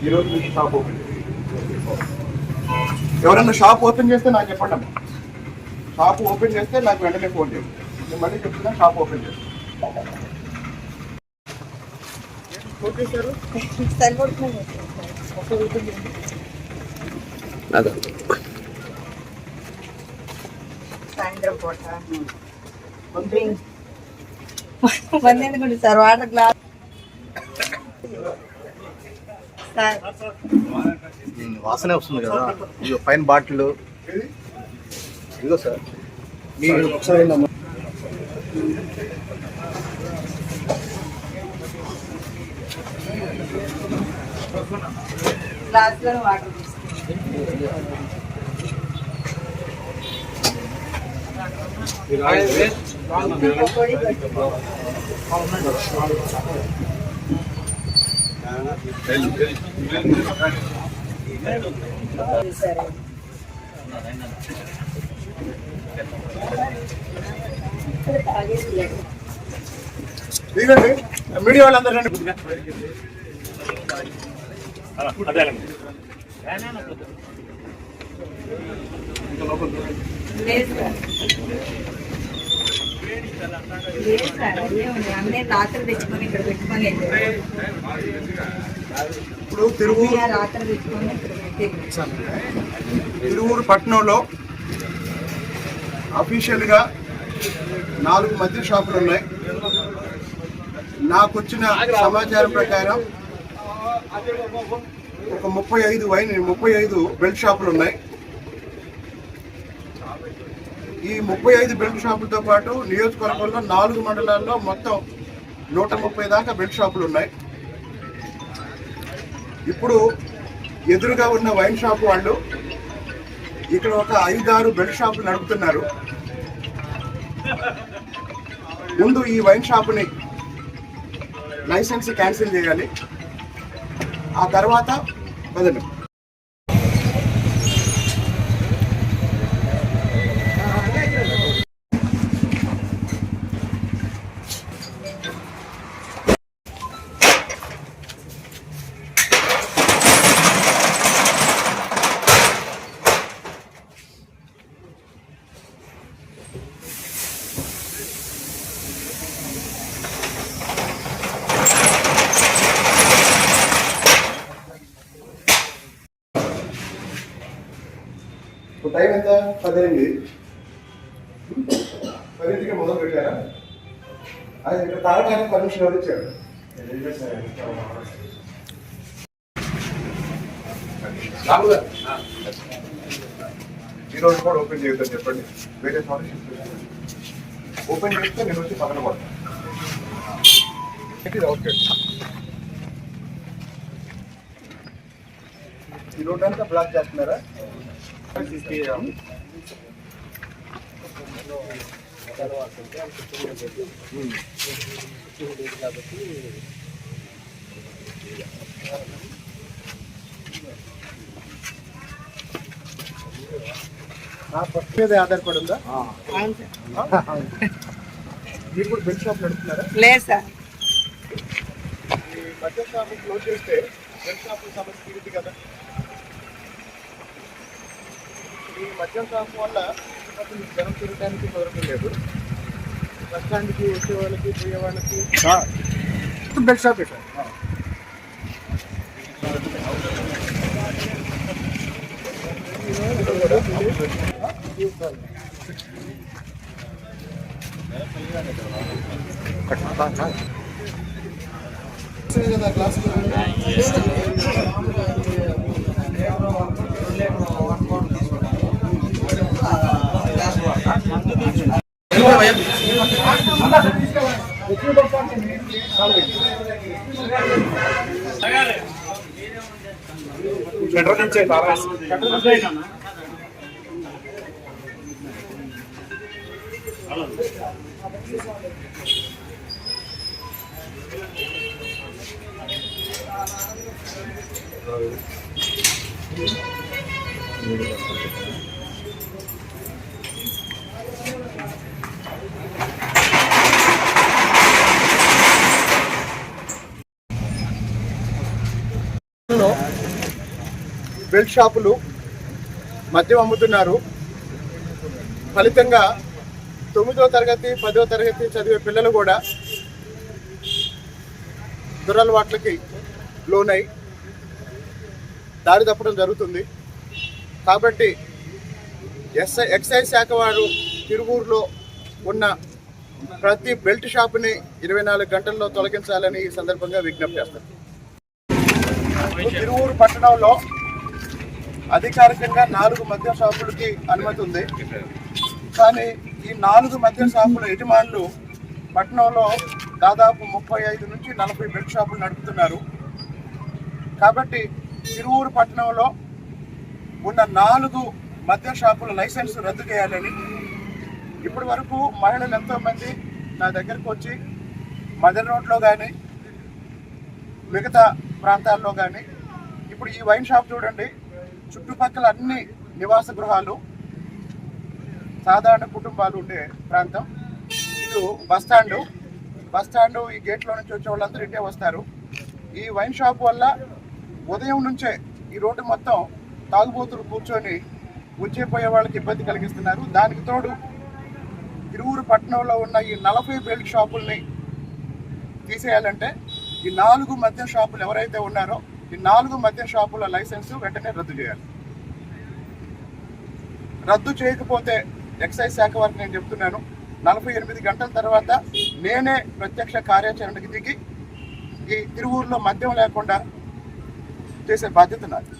ఈరోజు నుంచి shop open ఎవరన్నా షాప్ ఓపెన్ చేస్తే నాకు చెప్పండి అమ్మా. షాప్ ఓపెన్ చేస్తే నాకు వెంటనే ఫోన్ చేయండి. నేను మళ్ళీ చెప్తున్నా షాప్ ఓపెన్ చేస్తాను ఫోన్ సాయంత్రం పూట. ఎందుకుంటుంది సార్ వాటర్ గ్లాస్ సార్. వాసనే వస్తుంది కదా. ఇదిగో పైన బాటిల్? ఇదిగో సార్. మీ ఒకసారి ఏందమ్మా? గ్లాస్లో వాటర్ తీసుకుంటాం పకోడీ పెట్టుకో. సరే ఇక్కడ తాగేసి గ్లాసులో వాటర్ మీడియా వాళ్ళందరూ రండి. లేదు సార్. లేదు సార్, అన్నీ రాత్రి తెచ్చుకొని ఇక్కడ పెట్టుకొని ఇప్పుడు తిరువూరు అన్నీ రాత్రి తెచ్చుకొని ఇక్కడ పెట్టి తిరువూరు పట్టణంలో అఫీషియల్గా నాలుగు మద్య షాపులు ఉన్నాయి నాకు వచ్చిన సమాచారం ప్రకారం ఒక ముప్పై ఐదు వైన్ ముప్పై ఐదు బెల్ట్ షాపులు ఉన్నాయి. ఈ ముప్పై ఐదు బెల్ట్ షాపులతో పాటు నియోజకవర్గంలో నాలుగు మండలాల్లో మొత్తం నూట ముప్పై దాకా బెల్ట్ షాపులు ఉన్నాయి. ఇప్పుడు ఎదురుగా ఉన్న వైన్ షాప్ వాళ్ళు ఇక్కడ ఒక ఐదారు బెల్ట్ షాపులు నడుపుతున్నారు. ముందు ఈ వైన్ షాపుని లైసెన్స్ క్యాన్సిల్ చేయాలి. ఆ తర్వాత వదండి ఇప్పుడు టైం ఎంత? పద్దెనిమిది. పదింటికి మొదలు పెట్టారా? అది ఇక్కడ తాగడానికి పర్మిషన్ ఎవరు ఇచ్చారు? రాములు ఈ రోజు కూడా ఓపెన్ చేయొద్దని చెప్పండి. వేరే చోట ఓపెన్ చేస్తే నేను వచ్చి పక్కన పడతాను ఓకే ఈ రోడ్ అంతా బ్లాక్ చేస్తున్నారా? మీద ఆధారపడి ఉందా మీరు కూడా బెల్ట్ షాప్ నడుపుతున్నారా లేదు సార్. ఈ మద్య షాప్ క్లోజ్ చేస్తే బెల్ట్ షాప్ సమస్య తీరుద్ది కదా. ఈ మద్యం షాప్ వల్ల జనం తిరగడానికి కుదరడం లేదు. బస్ స్టాండ్కి వచ్చే వాళ్ళకి పోయే వాళ్ళకి. Belt shop sir. కదా క్లాస్ షట్టర్ నుంచే తారా షట్టర్ నుంచే లో బెల్ట్ షాపులు మద్యం అమ్ముతున్నారు. ఫలితంగా తొమ్మిదో తరగతి పదో తరగతి చదివే పిల్లలు కూడా దురలవాట్లకి లోనై దారి తప్పడం జరుగుతుంది. కాబట్టి ఎస్ఐ ఎక్సైజ్ శాఖ వారు తిరువూరులో ఉన్న ప్రతి బెల్ట్ షాపుని ఇరవై నాలుగు గంటల్లో తొలగించాలని ఈ సందర్భంగా విజ్ఞప్తి చేస్తారు. తిరువూరు పట్టణంలో అధికారికంగా నాలుగు మద్య షాపులకి అనుమతి ఉంది. కానీ ఈ నాలుగు మద్య షాపుల యజమానులు పట్టణంలో దాదాపు ముప్పై ఐదు నుంచి నలభై బెడ్ షాపులు నడుపుతున్నారు. కాబట్టి తిరువూరు పట్టణంలో ఉన్న నాలుగు మద్య షాపుల లైసెన్స్ రద్దు చేయాలని ఇప్పటి వరకు మహిళలు ఎంతోమంది నా దగ్గరకు వచ్చి మదర్ రోడ్లో కానీ మిగతా ప్రాంతాల్లో కానీ ఇప్పుడు ఈ వైన్ షాప్ చూడండి. చుట్టుపక్కల అన్ని నివాస గృహాలు సాధారణ కుటుంబాలు ఉండే ప్రాంతం. ఇటు బస్ స్టాండ్ బస్ స్టాండ్ ఈ గేట్లో నుంచి వచ్చే వాళ్ళందరూ ఇటే వస్తారు. ఈ వైన్ షాప్ వల్ల ఉదయం నుంచే ఈ రోడ్డు మొత్తం తాగుబోతులు కూర్చొని వచ్చేపోయే వాళ్ళకి ఇబ్బంది కలిగిస్తున్నారు. దానికి తోడు తిరువురు పట్టణంలో ఉన్న ఈ నలభై బెల్ట్ షాపుల్ని తీసేయాలంటే ఈ నాలుగు మద్యం షాపులు ఎవరైతే ఉన్నారో ఈ నాలుగు మద్య షాపుల లైసెన్స్ వెంటనే రద్దు చేయాలి. రద్దు చేయకపోతే ఎక్సైజ్ శాఖ వారికి నేను చెప్తున్నాను నలభై ఎనిమిది గంటల తర్వాత నేనే ప్రత్యక్ష కార్యాచరణకి దిగి ఈ తిరువూరులో మద్యం లేకుండా చేసే బాధ్యత నాది.